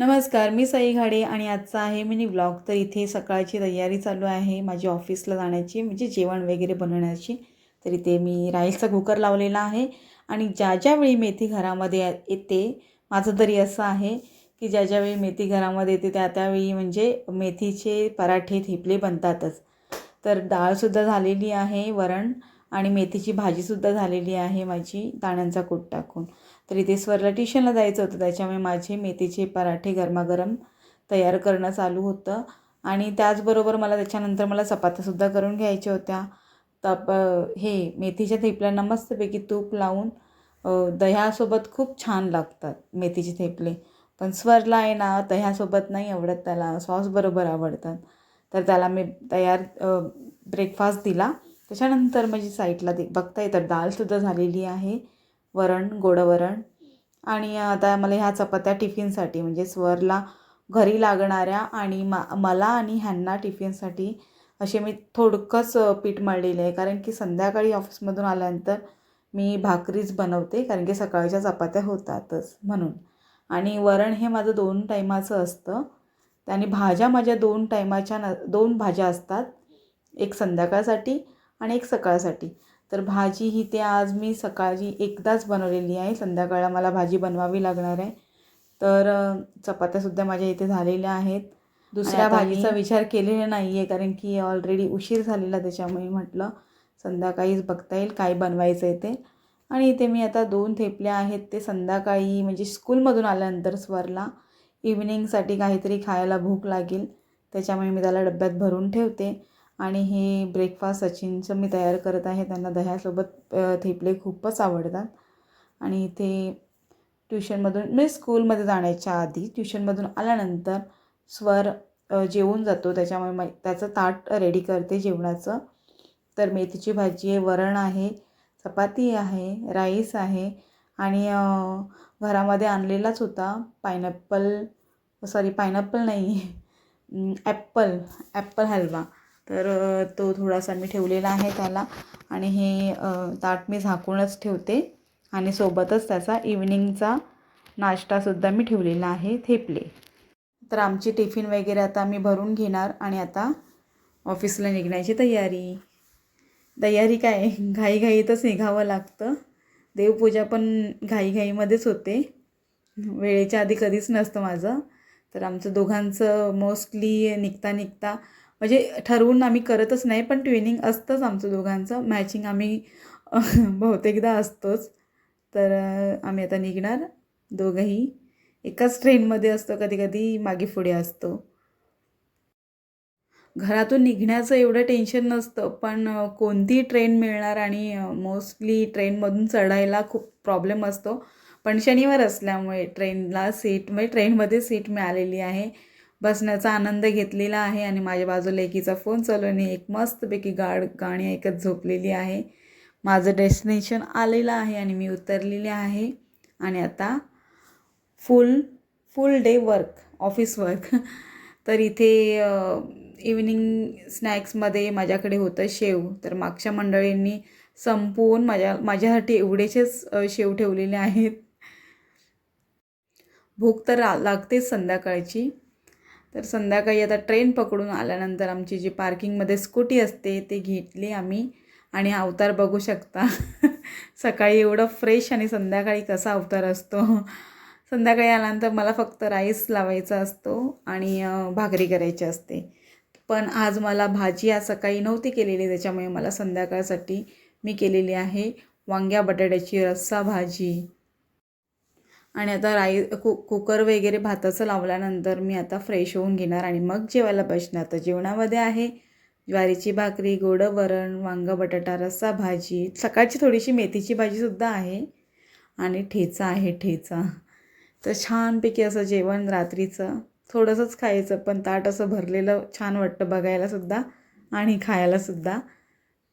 नमस्कार मी साई घाडे आणि आजचा आहे मिनी ब्लॉग तर इथे सकाळची तयारी चालू आहे माझी ऑफिसला जाण्याची म्हणजे जेवण वगैरे बनवण्याची. तर इथे मी राईसचा कुकर लावलेला आहे आणि ज्या ज्यावेळी मेथी घरामध्ये येते माझं तरी असं आहे की ज्या ज्यावेळी मेथी घरामध्ये येते त्या त्यावेळी म्हणजे मेथीचे पराठे थिपले बनतातच. तर डाळसुद्धा झालेली आहे वरण आणि मेथीची भाजीसुद्धा झालेली आहे माझी दाण्यांचा कूट टाकून. तर इथे स्वरला ट्युशनला जायचं होतं त्याच्यामुळे माझे मेथीचे पराठे गरमागरम तयार करणं चालू होतं. आणि त्याचबरोबर मला त्याच्यानंतर मला चपात्यासुद्धा करून घ्यायच्या होत्या. तप हे मेथीच्या थेपल्यांना मस्तपैकी तूप लावून दह्यासोबत खूप छान लागतात मेथीचे थेपले. पण स्वरला आहे ना दह्यासोबत नाही आवडत त्याला सॉसबरोबर आवडतात. तर त्याला मी तयार ब्रेकफास्ट दिला. त्याच्यानंतर माझी साईडला ते बघता येतं. डाळसुद्धा झालेली आहे. वरण गोडं वरण. आणि आता मला ह्या चपात्या टिफिनसाठी म्हणजे स्वरला घरी लागणाऱ्या आणि मा मला आणि ह्यांना टिफिनसाठी असे मी थोडकंच पीठ मळलेले आहे. कारण की संध्याकाळी ऑफिसमधून आल्यानंतर मी भाकरीच बनवते कारण की सकाळच्या चपात्या होतातच म्हणून. आणि वरण हे माझं दोन टायमाचं असतं. आणि भाज्या माझ्या दोन टायमाच्या न दोन भाज्या असतात. एक संध्याकाळसाठी आणि एक सकाळसाठी. तर भाजी ही ते आज मी सकाळची एकदाच बनवलेली आहे. संध्याकाळला मला भाजी बनवावी लागणार आहे. तर चपात्यासुद्धा माझ्या इथे झालेल्या आहेत. दुसऱ्या भाजीचा विचार केलेला नाही आहे कारण की ऑलरेडी उशीर झालेला त्याच्यामुळे म्हटलं संध्याकाळीच बघता येईल काय बनवायचं आहे ते. आणि इथे मी आता दोन थेपल्या आहेत. ते संध्याकाळी म्हणजे स्कूलमधून आल्यानंतर स्वरला. इव्हिनिंगसाठी काहीतरी खायला भूक लागेल. त्याच्यामुळे मी त्याला डब्यात भरून ठेवते. आणि हे ब्रेकफास्ट सचिनचं मी तयार करत आहे. त्यांना दह्यासोबत थेपले खूपच आवडतात. आणि इथे ट्युशनमधून म्हणजे स्कूलमध्ये जाण्याच्या आधी ट्युशनमधून आल्यानंतर स्वर जेवून जातो. त्याच्यामुळे मग त्याचं ताट रेडी करते जेवणाचं. तर मेथीची भाजी आहे वरण आहे चपाती आहे राईस आहे आणि घरामध्ये आणलेलाच होता पायनॅपल सॉरी पायनॅपल नाही ॲप्पल ॲप्पल हलवा. तर तो थोडासा मी ठेवलेला आहे त्याला आणि हे ताट मी झाकूनच ठेवते आणि सोबतच त्याचा इव्हनिंगचा नाश्तासुद्धा मी ठेवलेला आहे थेपले. तर आमची टिफिन वगैरे आता मी भरून घेणार आणि आता ऑफिसला निघण्याची तयारी. तयारी काय? घाईघाईतच निघावं लागतं. देवपूजा पण घाईघाईमध्येच होते. वेळेच्या आधी कधीच नसतं माझं. तर आमचं दोघांचं मोस्टली निघता निघता म्हणजे ठरवून आम्ही करतच नाही पण ट्विनिंग असतंच आमचं दोघांचं. मॅचिंग आम्ही बहुतेकदा असतोच. तर आम्ही आता निघणार दोघंही. एकाच ट्रेनमध्ये असतो कधी कधी मागे पुढे असतो. घरातून निघण्याचं एवढं टेन्शन नसतं पण कोणती ट्रेन मिळणार आणि मोस्टली ट्रेनमधून चढायला खूप प्रॉब्लेम असतो. पण शनिवार असल्यामुळे ट्रेनला सीट म्हणजे ट्रेनमध्ये सीट मिळालेली आहे. बसण्याचा आनंद घेतलेला आहे आणि माझ्या बाजूला एकीचा फोन चालवणे एक मस्तपैकी गाड गाणी ऐकत झोपलेली आहे. माझं डेस्टिनेशन आलेलं आहे आणि मी उतरलेले आहे. आणि आता full full day work office work. तर इथे इव्हिनिंग स्नॅक्समध्ये माझ्याकडे होतं शेव. तर मागच्या मंडळींनी संपवून माझ्या माझ्यासाठी एवढेचेच शेव ठेवलेले आहेत. भूक तर लागतेच संध्याकाळची. तर संध्याकाळी आता ट्रेन पकडून आल्यानंतर आमची जी पार्किंगमध्ये स्कूटी असते ते घेतली आम्ही. आणि अवतार बघू शकता. सकाळी एवढं फ्रेश आणि संध्याकाळी कसा अवतार असतो. संध्याकाळी आल्यानंतर मला फक्त राईस लावायचा असतो आणि भाकरी करायची असते. पण आज मला भाजी आज सकाळी नव्हती केलेली त्याच्यामुळे मला संध्याकाळसाठी मी केलेली आहे वांग्या बटाट्याची रस्सा भाजी. आणि आता राई कु कुकर वगैरे भाताचं लावल्यानंतर मी आता फ्रेश होऊन घेणार आणि मग जेवायला बसणार. तर जेवणामध्ये आहे ज्वारीची भाकरी गोडं वरण वांगं बटाटा रस्सा भाजी. सकाळची थोडीशी मेथीची भाजीसुद्धा आहे आणि ठेचा आहे ठेचा. तर छानपैकी असं जेवण रात्रीचं. थोडंसंच खायचं पण ताट असं भरलेलं छान वाटतं बघायलासुद्धा आणि खायलासुद्धा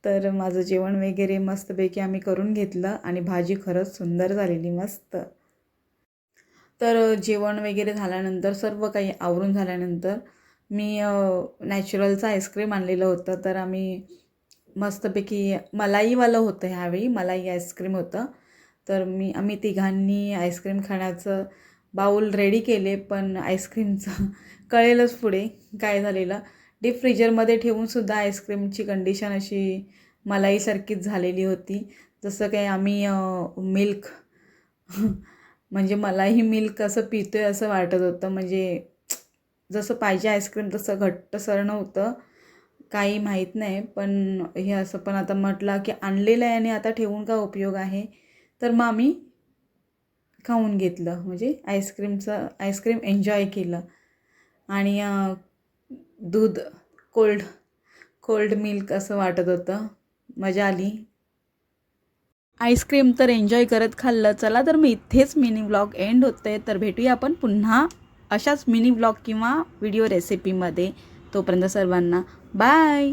तर माझं जेवण वगैरे मस्तपैकी आम्ही करून घेतलं आणि भाजी खरंच सुंदर झालेली मस्त. तर जेवण वगैरे झाल्यानंतर सर्व काही आवरून झाल्यानंतर मी नॅचरलचं आईस्क्रीम आणलेलं होतं. तर आम्ही मस्तपैकी मलाईवालं होतं ह्यावेळी मलाई आईस्क्रीम होतं. तर मी आम्ही तिघांनी आईस्क्रीम खाण्याचं बाऊल रेडी केले पण आईस्क्रीमचं कळेलच पुढे काय झालेलं. डीप फ्रीजरमध्ये ठेवूनसुद्धा आईस्क्रीमची कंडिशन अशी मलाईसारखीच झालेली होती. जसं काही आम्ही मिल्क म्हणजे मलाही मिल्क असं पितो आहे असं वाटत होतं. म्हणजे जसं पाहिजे आईस्क्रीम तसं घट्टसर नव्हतं. काही माहीत नाही पण हे असं पण आता म्हटलं की आणलेलं आहे आणि आता ठेवून का उपयोग आहे? तर मग आम्ही खाऊन घेतलं. म्हणजे आईस्क्रीमचं आईस्क्रीम एन्जॉय केलं. आणि दूध कोल्ड कोल्ड मिल्क असं वाटत होतं. मजा आली. आईस्क्रीम तर एन्जॉय करत खाल्लं. चला तर मी इथेच मिनी ब्लॉग एंड होते. तर भेटूया आपण पुन्हा अशाच मिनी ब्लॉग किंवा व्हिडिओ रेसिपीमध्ये. तोपर्यंत सर्वांना बाय.